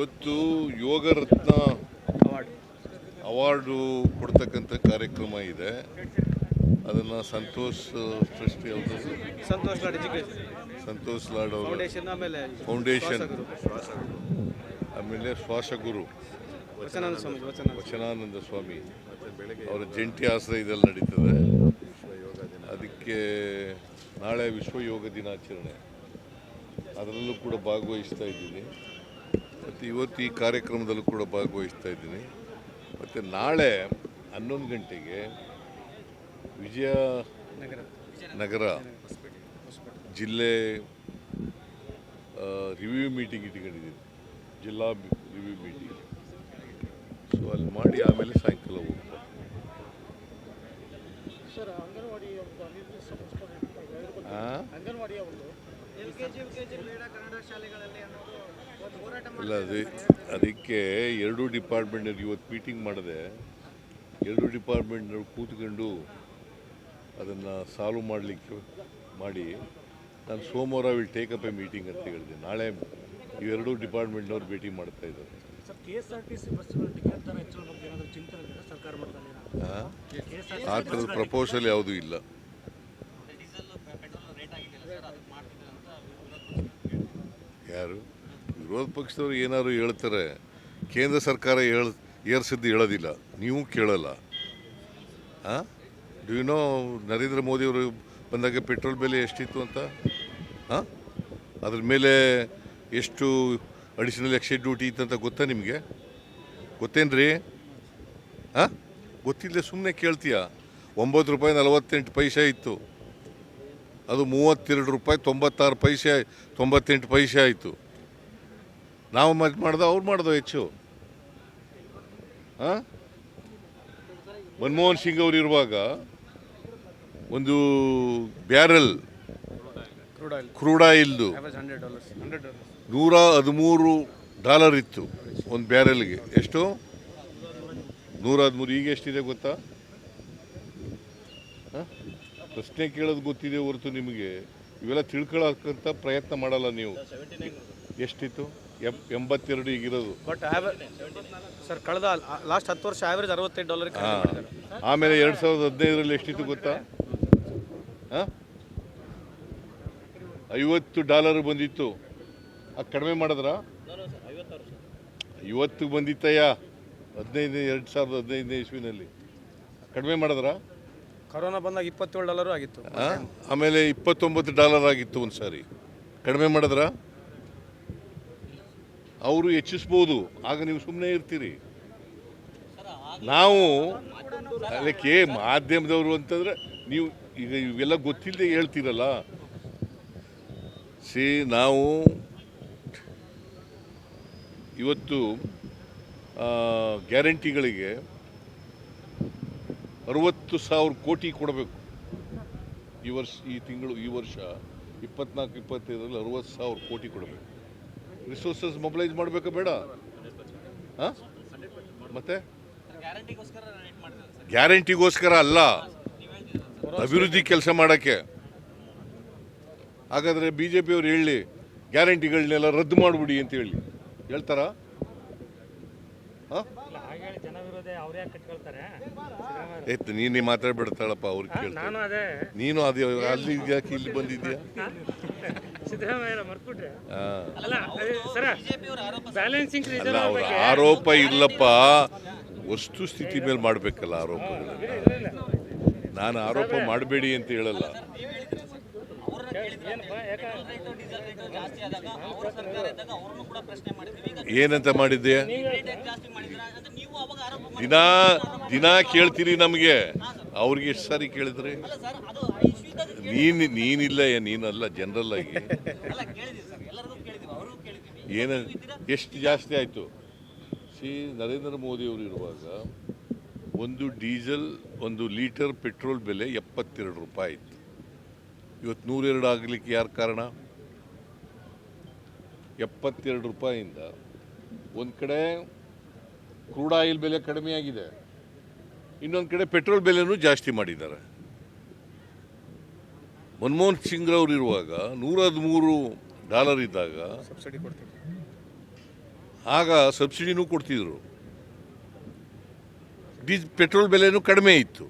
ಇವತ್ತು ಯೋಗರತ್ನ ಅವಾರ್ಡ್ ಕೊಡ್ತಕ್ಕಂಥ ಕಾರ್ಯಕ್ರಮ ಇದೆ. ಅದನ್ನು ಸಂತೋಷ್ ಟ್ರಸ್ಟ್ ಅವರು ಸಂತೋಷ್ ಲಾಡ್ ಸಂತೋಷ್ ಲಾಡ್ ಅವರು. ಫೌಂಡೇಶನ್ ಆಮೇಲೆ ಶ್ವಾಸಗುರು. ವಚನಾನಂದ ಸ್ವಾಮಿ ಅವರ ಜಂಟಿ ಆಶ್ರಯದಲ್ಲಿ ನಡೀತದೆ. ಅದಕ್ಕೆ ನಾಳೆ ವಿಶ್ವ ಯೋಗ ದಿನಾಚರಣೆ. ಅದರಲ್ಲೂ ಕೂಡ ಭಾಗವಹಿಸ್ತಾ ಇದ್ದೀನಿ ಮತ್ತು ಇವತ್ತು ಈ ಕಾರ್ಯಕ್ರಮದಲ್ಲೂ ಕೂಡ ಭಾಗವಹಿಸ್ತಾ ಇದ್ದೀನಿ. ಮತ್ತು ನಾಳೆ ಹನ್ನೊಂದು ಗಂಟೆಗೆ ವಿಜಯ ನಗರ. ನಗರ ಜಿಲ್ಲೆ ರಿವ್ಯೂ ಮೀಟಿಂಗ್ ಇಟ್ಕೊಂಡಿದ್ದೀನಿ. ಜಿಲ್ಲಾ ರಿವ್ಯೂ ಮೀಟಿಂಗ್ ಸೊ ಅಲ್ಲಿ ಮಾಡಿ ಆಮೇಲೆ ಸಾಯಂಕಾಲ ಹೋಗ್ಬೋದು ಸರ್ ಇಲ್ಲ ಅದೇ ಅದಕ್ಕೆ ಎರಡೂ ಡಿಪಾರ್ಟ್ಮೆಂಟಲ್ಲಿ ಇವತ್ತು ಮೀಟಿಂಗ್ ಮಾಡಿದೆ. ಎರಡೂ ಡಿಪಾರ್ಟ್ಮೆಂಟ್ನವ್ರು ಕೂತ್ಕೊಂಡು ಅದನ್ನು ಸಾಲ್ವ್ ಮಾಡಲಿಕ್ಕೆ ಮಾಡಿ. ನಾನು ಸೋಮವಾರ will take up a meeting ಅಂತ ಹೇಳಿದೆ. ನಾಳೆ ಇವೆರಡೂ ಡಿಪಾರ್ಟ್ಮೆಂಟ್ನವ್ರು ಭೇಟಿ ಮಾಡ್ತಾ ಇದ್ದಾರೆ. ಆ? ಥರದ ಪ್ರಪೋಸಲ್ ಯಾವುದೂ ಇಲ್ಲ. ಯಾರು? ವಿರೋಧ ಪಕ್ಷದವ್ರು ಏನಾದ್ರು ಹೇಳ್ತಾರೆ, ಕೇಂದ್ರ ಸರ್ಕಾರ ಹೇಳ ಏರ್ಸಿದ್ದು ಹೇಳೋದಿಲ್ಲ, ನೀವು ಕೇಳಲ್ಲ. ಡು ಯು ನೋ ನರೇಂದ್ರ ಮೋದಿಯವರು ಬಂದಾಗ ಪೆಟ್ರೋಲ್ ಬೆಲೆ ಎಷ್ಟಿತ್ತು ಅಂತ? ಹಾಂ ಅದ್ರ ಮೇಲೆ ಎಷ್ಟು ಅಡಿಷನಲ್ ಎಕ್ಸೈಸ್ ಡ್ಯೂಟಿ ಇತ್ತಂತ ಗೊತ್ತಾ ನಿಮಗೆ? ಗೊತ್ತೇನ್ರಿ? ಹಾಂ ಗೊತ್ತಿಲ್ಲದೆ ಸುಮ್ಮನೆ ಕೇಳ್ತೀಯ? ಒಂಬತ್ತು ರೂಪಾಯಿ ನಲವತ್ತೆಂಟು ಪೈಸೆ ಇತ್ತು. ಅದು ಮೂವತ್ತೆರಡು ರೂಪಾಯಿ ತೊಂಬತ್ತಾರು ಪೈಸೆ ತೊಂಬತ್ತೆಂಟು ಪೈಸೆ ಆಯಿತು. ನಾವು ಮತ್ತೆ ಮಾಡ್ದ, ಅವ್ರು ಮಾಡ್ದೋ ಹೆಚ್ಚು. ಹಾಂ ಮನಮೋಹನ್ ಸಿಂಗ್ ಅವರು ಇರುವಾಗ ಒಂದು ಬ್ಯಾರಲ್ ಕ್ರೂಡ್ ಆಯಿಲ್ ಕ್ರೂಡ್ ಆಯಿಲ್ದು ನೂರ ಹದಿಮೂರು ಡಾಲರ್ ಇತ್ತು ಒಂದು ಬ್ಯಾರಲ್ಗೆ. ಎಷ್ಟು? ನೂರ ಹದಿಮೂರು. ಈಗ ಎಷ್ಟಿದೆ ಗೊತ್ತಾ? ಪ್ರಶ್ನೆ ಕೇಳೋದು ಗೊತ್ತಿದೆ ಹೊರತು ನಿಮಗೆ. ಇವೆಲ್ಲ ತಿಳ್ಕೊಳ್ಳೋಕ್ಕಂತ ಪ್ರಯತ್ನ ಮಾಡಲ್ಲ ನೀವು. ಎಷ್ಟಿತ್ತು? ಎಂಬತ್ತೆರಡು ಈಗಿರೋದು. ಬಟ್ ಸರ್ ಕಳೆದ ಲಾಸ್ಟ್ ಹತ್ತು ವರ್ಷ ಆವ್ರೇಜ್ ಅರವತ್ತೈದು ಡಾಲರ್ ಆಮೇಲೆ ಎರಡು ಸಾವಿರದ ಹದಿನೈದರಲ್ಲಿ ಎಷ್ಟಿತ್ತು ಗೊತ್ತಾ? ಐವತ್ತು ಡಾಲರ್ ಬಂದಿತ್ತು. ಅದು ಕಡಿಮೆ ಮಾಡಿದ್ರಾ? ಐವತ್ತು ಬಂದಿತ್ತಯ್ಯ. ಹದಿನೈದು ಎರಡು ಸಾವಿರದ ಹದಿನೈದನೇ ಇಸ್ವಿನಲ್ಲಿ. ಕಡಿಮೆ ಮಾಡಿದ್ರಾ? ಕರೋನಾ ಬಂದಾಗ ಇಪ್ಪತ್ತೇಳು ಡಾಲರು ಆಗಿತ್ತು. ಆ? ಆಮೇಲೆ ಇಪ್ಪತ್ತೊಂಬತ್ತು ಡಾಲರ್ ಆಗಿತ್ತು ಒಂದು ಸಾರಿ ಕಡಿಮೆ ಮಾಡಿದ್ರಾ? ಅವರು ಹೆಚ್ಚಿಸ್ಬೋದು. ಆಗ ನೀವು ಸುಮ್ಮನೆ ಇರ್ತೀರಿ. ನಾವು ಅದಕ್ಕೆ ಮಾಧ್ಯಮದವರು ಅಂತಂದ್ರೆ ನೀವು ಈಗ ಇವೆಲ್ಲ ಗೊತ್ತಿಲ್ಲದೆ ಹೇಳ್ತೀರಲ್ಲ. ಸಿ, ನಾವು ಇವತ್ತು ಗ್ಯಾರಂಟಿಗಳಿಗೆ ಅರವತ್ತು ಸಾವಿರ ಕೋಟಿ ಕೊಡಬೇಕು. ಈ ವರ್ಷ, ಈ ತಿಂಗಳು, ಈ ವರ್ಷ ಇಪ್ಪತ್ನಾಲ್ಕು, ಇಪ್ಪತ್ತೈದರಲ್ಲಿ ಅರವತ್ತು ಸಾವಿರ ಕೋಟಿ ಕೊಡಬೇಕು. ರಿಸೋರ್ಸಸ್ ಮೊಬಿಲೈಸ್ ಮಾಡಬೇಕು ಬೇಡ. ಹಾಂ? ಮತ್ತೆ? ಗ್ಯಾರಂಟಿಗೋಸ್ಕರ ಅಲ್ಲ. ಅಭಿವೃದ್ಧಿ ಕೆಲಸ ಮಾಡೋಕ್ಕೆ. ಹಾಗಾದರೆ ಬಿ ಜೆ ಪಿಯವ್ರು ಹೇಳಿ ಗ್ಯಾರಂಟಿಗಳನ್ನೆಲ್ಲ ರದ್ದು ಮಾಡಿಬಿಡಿ ಅಂತ ಹೇಳಿ. ಹೇಳ್ತಾರಾ? ಹಾಂ? ನೀನೇ ಮಾತಾಡ್ಬಿಡ್ತಾಳಪ್ಪ ಅವ್ರಿಗೆ ಕೇಳ್ತಾರೆ ನಾನು ಅದೇ. ಅಲ್ಲಿ ಇಲ್ಲಿ ಬಂದಿದ್ಯಾ ಅಲ್ಲ ಅವ್ರ ಆರೋಪ ಇಲ್ಲಪ್ಪ. ವಸ್ತು ಸ್ಥಿತಿ ಮೇಲೆ ಮಾಡಬೇಕಲ್ಲ ಆರೋಪ ನಾನು ಆರೋಪ ಮಾಡಬೇಡಿ ಅಂತ ಹೇಳಲ್ಲ. ಏನಪ್ಪ ಯಾಕೆ? ಜಾಸ್ತಿ ಆದಾಗ ಅವರ ಸರ್ಕಾರ ಇದ್ದಾಗ ಅವ್ರನ್ನು ಕೂಡ ಪ್ರಶ್ನೆ ಮಾಡಿದ್ವಿ ಈಗ ಏನಂತ ಮಾಡಿದ್ದೆ? ರೇಟ್ ಜಾಸ್ತಿ ಮಾಡಿದ್ರ ಅಂತ ನೀವು ಅವಾಗ ಆರೋಪ ಮಾಡಿ ದಿನಾ ದಿನಾ ಕೇಳ್ತೀರಿ ನಮಗೆ. ಅವ್ರಿಗೆ ಎಷ್ಟು ಸಾರಿ ಕೇಳಿದ್ರಿ ಅಲ್ಲ ಸರ್ ಅದು ಇಶ್ಯೂ ಇದ್ದಾಗ ನೀನು ನೀನಿಲ್ಲ ಏ ನೀನಲ್ಲ ಜನರಲ್ ಆಗಿ ಏನ ಎಷ್ಟು ಜಾಸ್ತಿ ಆಯಿತು? ಸಿ ನರೇಂದ್ರ ಮೋದಿಯವರು ಇರುವಾಗ ಒಂದು ಡೀಸೆಲ್ ಒಂದು ಲೀಟರ್ ಪೆಟ್ರೋಲ್ ಬೆಲೆ ಎಪ್ಪತ್ತೆರಡು ರೂಪಾಯಿ ಇತ್ತು. ಇವತ್ತು ನೂರೆರಡು ಆಗಲಿಕ್ಕೆ ಯಾರು ಕಾರಣ? ಎಪ್ಪತ್ತೆರಡು ರೂಪಾಯಿಂದ ಒಂದು ಕಡೆ ಕ್ರೂಡ್ ಆಯಿಲ್ ಬೆಲೆ ಕಡಿಮೆಯಾಗಿದೆ ಇನ್ನೊಂದು ಕಡೆ ಪೆಟ್ರೋಲ್ ಬೆಲೆನೂ ಜಾಸ್ತಿ ಮಾಡಿದ್ದಾರೆ. ಮನಮೋಹನ್ ಅವರು ಇರುವಾಗ ನೂರ ಹದಿಮೂರು ಡಾಲರ್ ಇದ್ದಾಗ ಸಬ್ಸಿಡಿ ಕೊಡ್ತೀವಿ ಆಗ ಸಬ್ಸಿಡಿನೂ ಕೊಡ್ತಿದ್ರು. ಡೀಸ್ ಪೆಟ್ರೋಲ್ ಬೆಲೆನೂ ಕಡಿಮೆ ಇತ್ತು.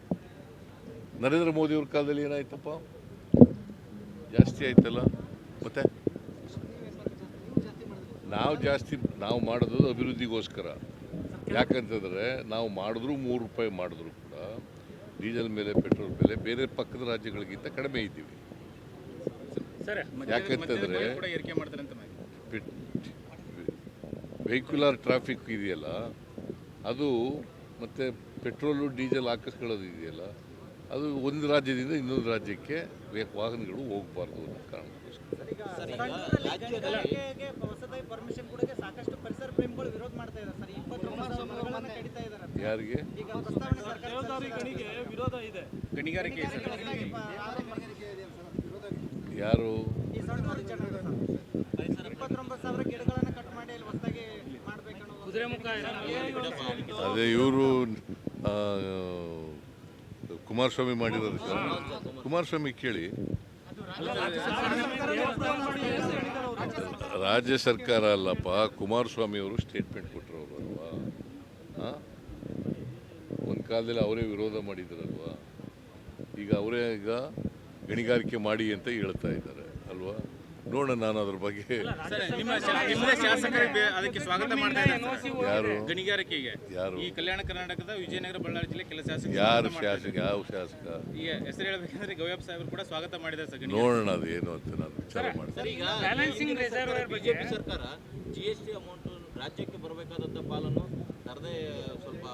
ನರೇಂದ್ರ ಮೋದಿ ಅವ್ರ ಕಾಲದಲ್ಲಿ ಏನಾಯ್ತಪ್ಪ? ಜಾಸ್ತಿ ಆಯ್ತಲ್ಲ? ಮತ್ತೆ? ನಾವು ಜಾಸ್ತಿ ನಾವು ಮಾಡೋದು ಅಭಿವೃದ್ಧಿಗೋಸ್ಕರ. ಯಾಕಂತಂದರೆ ನಾವು ಮಾಡಿದ್ರು ಮೂರು ರೂಪಾಯಿ ಮಾಡಿದ್ರು ಕೂಡ ಡೀಸೆಲ್ ಮೇಲೆ ಪೆಟ್ರೋಲ್ ಬೆಲೆ ಬೇರೆ ಪಕ್ಕದ ರಾಜ್ಯಗಳಿಗಿಂತ ಕಡಿಮೆ ಇದ್ದೀವಿ. ಯಾಕಂತಂದರೆ ಏರಿಕೆ ಮಾಡ್ತಾರೆ ಅಂತ ವೆಹಿಕ್ಯುಲರ್ ಟ್ರಾಫಿಕ್ ಇದೆಯಲ್ಲ ಅದು ಮತ್ತು ಪೆಟ್ರೋಲು ಡೀಸೆಲ್ ಹಾಕಿಸ್ಕೊಳ್ಳೋದು ಇದೆಯಲ್ಲ ಅದು ಒಂದು ರಾಜ್ಯದಿಂದ ಇನ್ನೊಂದು ರಾಜ್ಯಕ್ಕೆ ವಾಹನಗಳು ಹೋಗಬಾರ್ದು ಅನ್ನೋ ಕಾರಣಕ್ಕೋಸ್ಕರ. ಹೊಸದಾಗಿ ಪರ್ಮಿಷನ್ ಕೊಡೋಕೆ ಸಾಕಷ್ಟು ಪರಿಸರ ಪ್ರೇಮಿಗಳು ವಿರೋಧ ಮಾಡ್ತಾ ಇದ್ದಾರೆ ಸರ್. ಇಪ್ಪತ್ತೊಂಬತ್ತು ಸಾವಿರ ಮರಗಳನ್ನ ಕಡಿತಾ ಇದ್ದಾರೆ ಯಾರಿಗೆ? ಗಣಿಗಾರಿಕೆ ಯಾರು? ಅದೇ ಇವರು ಕುಮಾರಸ್ವಾಮಿ ಮಾಡಿರೋದು ಕುಮಾರಸ್ವಾಮಿ ಕೇಳಿ. ರಾಜ್ಯ ಸರ್ಕಾರ ಅಲ್ಲಪ್ಪ ಕುಮಾರಸ್ವಾಮಿ ಅವರು ಸ್ಟೇಟ್ಮೆಂಟ್ ಕೊಟ್ಟರವರು ಅಲ್ವಾ? ಹಾಂ ಒಂದು ಕಾಲದಲ್ಲಿ ಅವರೇ ವಿರೋಧ ಮಾಡಿದ್ರಲ್ವಾ? ಈಗ ಅವರೇ ಈಗ ಗಣಿಗಾರಿಕೆ ಮಾಡಿ ಅಂತ ಹೇಳ್ತಾ ಇದ್ದಾರೆ ಅಲ್ವಾ? ನೋಡೋಣ ನಾನು ಅದ್ರ ಬಗ್ಗೆ. ನಿಮ್ಮ ನಿಮ್ಮದೇ ಶಾಸಕರಿಗೆ ಅದಕ್ಕೆ ಸ್ವಾಗತ ಮಾಡ್ತಾ ಇದ್ದಾರೆ ಯಾರು ಗಣಿಗಾರಿಕೆಗೆ. ಯಾರು? ಈ ಕಲ್ಯಾಣ ಕರ್ನಾಟಕದ ವಿಜಯನಗರ ಬಳ್ಳಾರಿ ಜಿಲ್ಲೆ ಕೆಲ ಶಾಸಕ ಯಾರು ಶಾಸಕ? ಯಾವ ಶಾಸಕ? ಈಗ ಹೆಸರು ಹೇಳಬೇಕಂದ್ರೆ ಗವ್ಯಪ್ಪ ಸಾಹೇಬರು ಕೂಡ ಸ್ವಾಗತ ಮಾಡಿದ್ದಾರೆ ಸರ್ ನೋಡೋಣ ಅದು ಏನು ಅಂತ ನಾನು ವಿಚಾರ ಮಾಡ್ತೀನಿ. ಸರ್ ಈಗ ಬ್ಯಾಲೆನ್ಸಿಂಗ್ ರಿಸರ್ವರ್ ಬಗ್ಗೆ ಬಿಜೆಪಿ ಸರ್ಕಾರ ಜಿ ಎಸ್ ಟಿ ಅಮೌಂಟ್ ರಾಜ್ಯಕ್ಕೆ ಬರಬೇಕಾದಂಥ ಪಾಲನ್ನು ತರದೇ ಸ್ವಲ್ಪ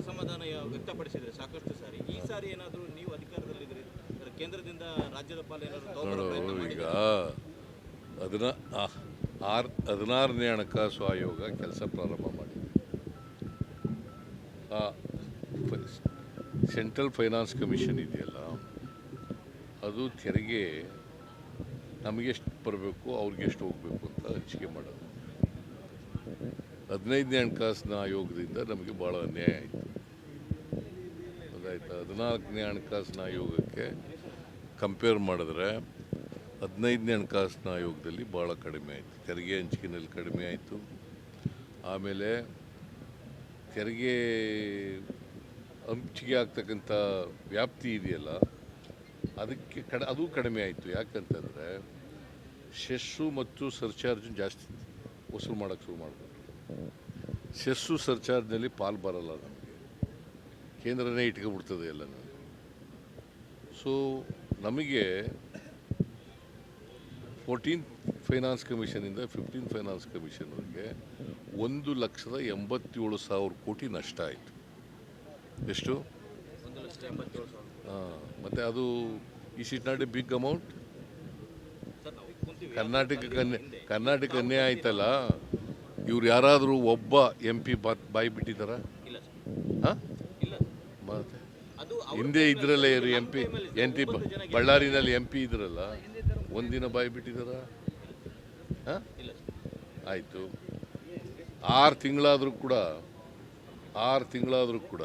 ಅಸಮಾಧಾನ ವ್ಯಕ್ತಪಡಿಸಿದ್ರೆ ಸಾಕಷ್ಟು ಸಾರಿ. ಈ ಸಾರಿ ಏನಾದರೂ ನೀವು ಅಂದ್ರೆ ಕೇಂದ್ರದಿಂದ ರಾಜ್ಯದ ನೋಡು ಈಗ ಅದನ್ನ ಆರ್ ಹದಿನಾರನೇ ಹಣಕಾಸು ಆಯೋಗ ಕೆಲಸ ಪ್ರಾರಂಭ ಮಾಡಿದೆ. ಆ ಸೆಂಟ್ರಲ್ ಫೈನಾನ್ಸ್ ಕಮಿಷನ್ ಇದೆಯಲ್ಲ ಅದು ತೆರಿಗೆ ನಮಗೆಷ್ಟು ಬರಬೇಕು ಅವ್ರಿಗೆ ಎಷ್ಟು ಹೋಗಬೇಕು ಅಂತ ಹಂಚಿಕೆ ಮಾಡೋದು. ಹದಿನೈದನೇ ಹಣಕಾಸಿನ ಆಯೋಗದಿಂದ ನಮಗೆ ಭಾಳ ಅನ್ಯಾಯ ಆಯಿತು. ಅದಾಯ್ತು? ಹದಿನಾಲ್ಕನೇ ಹಣಕಾಸಿನ ಆಯೋಗಕ್ಕೆ ಕಂಪೇರ್ ಮಾಡಿದ್ರೆ ಹದಿನೈದನೇ ಹಣಕಾಸಿನ ಆಯೋಗದಲ್ಲಿ ಭಾಳ ಕಡಿಮೆ ಆಯಿತು. ತೆರಿಗೆ ಹಂಚಿಕೆನಲ್ಲಿ ಕಡಿಮೆ ಆಯಿತು. ಆಮೇಲೆ ತೆರಿಗೆ ಹಂಚಿಕೆ ಆಗ್ತಕ್ಕಂಥ ವ್ಯಾಪ್ತಿ ಇದೆಯಲ್ಲ, ಅದಕ್ಕೆ ಕಡ, ಅದು ಕಡಿಮೆ ಆಯಿತು. ಯಾಕಂತಂದರೆ ಸೆಸ್ಸು ಮತ್ತು ಸರ್ಚಾರ್ಜ್ ಜಾಸ್ತಿ ವಸೂಲು ಮಾಡೋಕ್ಕೆ ಶುರು ಮಾಡಿಬಿಟ್ರು. ಸೆಸ್ಸು ಸರ್ಚಾರ್ಜ್ನಲ್ಲಿ ಪಾಲು ಬರಲ್ಲ ನಮಗೆ. ಕೇಂದ್ರನೇ ಇಟ್ಕೊಬಿಡ್ತದೆ ಎಲ್ಲನೂ ಸೊ ನಮಗೆ ಫೋರ್ಟೀನ್ ಫೈನಾನ್ಸ್ ಕಮಿಷನಿಂದ ಫಿಫ್ಟೀನ್ ಫೈನಾನ್ಸ್ ಕಮಿಷನ್ವರೆಗೆ ಒಂದು ಲಕ್ಷದ ಎಂಬತ್ತೇಳು ಸಾವಿರ ಕೋಟಿ ನಷ್ಟ ಆಯಿತು. ಎಷ್ಟು? ಹಾಂ ಮತ್ತು ಅದು is it not a big amount Karnataka ಕನ್ಯೆ ಕರ್ನಾಟಕ ಅನ್ಯಾಯ ಆಯ್ತಲ್ಲ? ಇವ್ರು ಯಾರಾದರೂ ಒಬ್ಬ ಎಂ ಪಿ ಬಾಯಿ ಬಿಟ್ಟಿದ್ದಾರಾ ಹಾಂ? ಹಿಂದೆ ಇದ್ರಲ್ಲ ಇವರು ಎಂ ಪಿ, ಎನ್ ಟಿ ಬಳ್ಳಾರಿನಲ್ಲಿ ಎಂ ಪಿ ಇದ್ರಲ್ಲ, ಒಂದಿನ ಬಾಯಿ ಬಿಟ್ಟಿದಾರ? ಆಯಿತು. ಆರು ತಿಂಗಳಾದರೂ ಕೂಡ, ಆರು ತಿಂಗಳಾದರೂ ಕೂಡ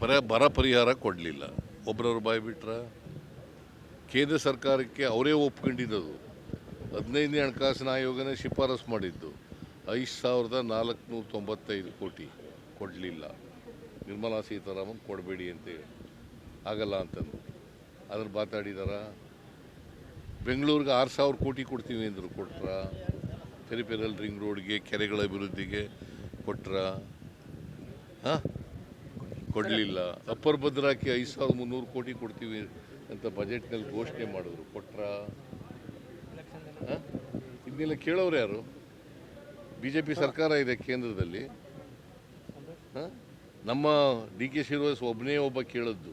ಪರ, ಬರ ಪರಿಹಾರ ಕೊಡಲಿಲ್ಲ. ಒಬ್ಬರವ್ರು ಬಾಯಿ ಬಿಟ್ರ? ಕೇಂದ್ರ ಸರ್ಕಾರಕ್ಕೆ ಅವರೇ ಒಪ್ಕೊಂಡಿದ್ದದು. ಹದಿನೈದನೇ ಹಣಕಾಸಿನ ಆಯೋಗನೇ ಶಿಫಾರಸು ಮಾಡಿದ್ದು. ಐದು ಸಾವಿರದ ನಾಲ್ಕುನೂರ ತೊಂಬತ್ತೈದು ಕೋಟಿ. ಕೊಡಲಿಲ್ಲ. ನಿರ್ಮಲಾ ಸೀತಾರಾಮನ್ ಕೊಡಬೇಡಿ ಅಂತೇಳಿ. ಆಗಲ್ಲ ಅಂತಂದು ಅದ್ರ ಮಾತಾಡಿದಾರ, ಬೆಂಗಳೂರಿಗೆ ಆರು ಸಾವಿರ ಕೋಟಿ ಕೊಡ್ತೀವಿ ಅಂದರು. ಕೊಟ್ರ? ಪೆರಿಪೆರಲ್ ರಿಂಗ್ ರೋಡ್ಗೆ, ಕೆರೆಗಳ ಅಭಿವೃದ್ಧಿಗೆ ಕೊಟ್ರ? ಹಾಂ? ಕೊಡಲಿಲ್ಲ. ಅಪ್ಪರ್ ಭದ್ರಾಕ್ಕೆ ಐದು ಸಾವಿರದ ಮುನ್ನೂರು ಕೋಟಿ ಕೊಡ್ತೀವಿ ಅಂತ ಬಜೆಟ್ನಲ್ಲಿ ಘೋಷಣೆ ಮಾಡಿದ್ರು. ಕೊಟ್ರ? ಇದನ್ನೆಲ್ಲ ಕೇಳೋರು ಯಾರು? ಬಿ ಜೆ ಪಿ ಸರ್ಕಾರ ಇದೆ ಕೇಂದ್ರದಲ್ಲಿ. ನಮ್ಮ ಡಿ ಕೆ ಶ್ರೀನಿವಾಸ್ ಒಬ್ಬನೇ ಒಬ್ಬ ಕೇಳದ್ದು.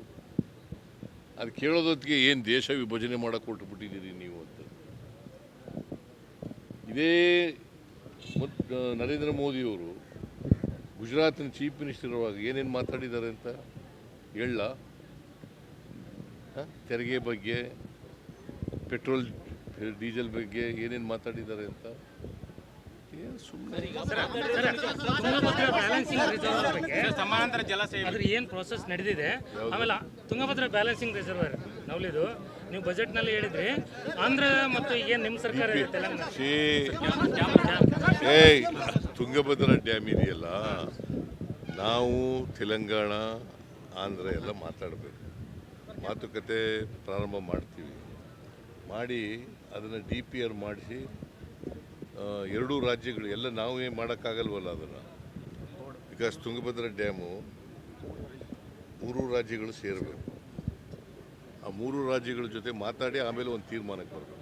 ಅದು ಕೇಳೋದೊತ್ತಿಗೆ ಏನು ದೇಶ ವಿಭಜನೆ ಮಾಡಕ್ಕೆ ಕೊಟ್ಟುಬಿಟ್ಟಿದ್ದೀರಿ ನೀವು ಅಂತ. ಇದೇ ನರೇಂದ್ರ ಮೋದಿಯವರು ಗುಜರಾತಿನ ಚೀಫ್ ಮಿನಿಸ್ಟರ್ ಇರುವಾಗ ಏನೇನು ಮಾತಾಡಿದ್ದಾರೆ ಅಂತ ಹೇಳ. ತೆರಿಗೆ ಬಗ್ಗೆ, ಪೆಟ್ರೋಲ್, ಡೀಸೆಲ್ ಬಗ್ಗೆ ಏನೇನು ಮಾತಾಡಿದ್ದಾರೆ ಅಂತ ಏನು ಸುಮ್ಮನೆ ತುಂಗಭದ್ರಾ ಬ್ಯಾಲೆನ್ಸಿಂಗ್ ರಿಸರ್ವರ್ ಬಗ್ಗೆ ಸಮಾನಾಂತರ ಜಲಾಶಯ ಅದ್ರ ಏನು ಪ್ರೋಸೆಸ್ ನಡೆದಿದೆ? ಆಮೇಲೆ ತುಂಗಭದ್ರಾ ಬ್ಯಾಲೆನ್ಸಿಂಗ್ ರಿಸರ್ವರ್ ನವಲಿದು. ನೀವು ಬಜೆಟ್ನಲ್ಲಿ ಹೇಳಿದ್ರಿ. ಆಂಧ್ರ ಮತ್ತು ಏನು ನಿಮ್ಮ ಸರ್ಕಾರ ತುಂಗಭದ್ರ ಡ್ಯಾಮ್ ಇದೆಯಲ್ಲ? ನಾವು ತೆಲಂಗಾಣ ಆಂಧ್ರ ಎಲ್ಲ ಮಾತಾಡಬೇಕು. ಮಾತುಕತೆ ಪ್ರಾರಂಭ ಮಾಡ್ತೀವಿ. ಮಾಡಿ ಅದನ್ನು ಡಿ ಪಿ ಆರ್ ಮಾಡಿಸಿ ಎರಡೂ ರಾಜ್ಯಗಳು ಎಲ್ಲ ನಾವೇ ಮಾಡೋಕ್ಕಾಗಲ್ವಲ್ಲ ಅದನ್ನು? ಬಿಕಾಸ್ ತುಂಗಭದ್ರಾ ಡ್ಯಾಮು ಮೂರು ರಾಜ್ಯಗಳು ಸೇರಬೇಕು. ಆ ಮೂರು ರಾಜ್ಯಗಳ ಜೊತೆ ಮಾತಾಡಿ ಆಮೇಲೆ ಒಂದು ತೀರ್ಮಾನಕ್ಕೆ ಬರಬೇಕು.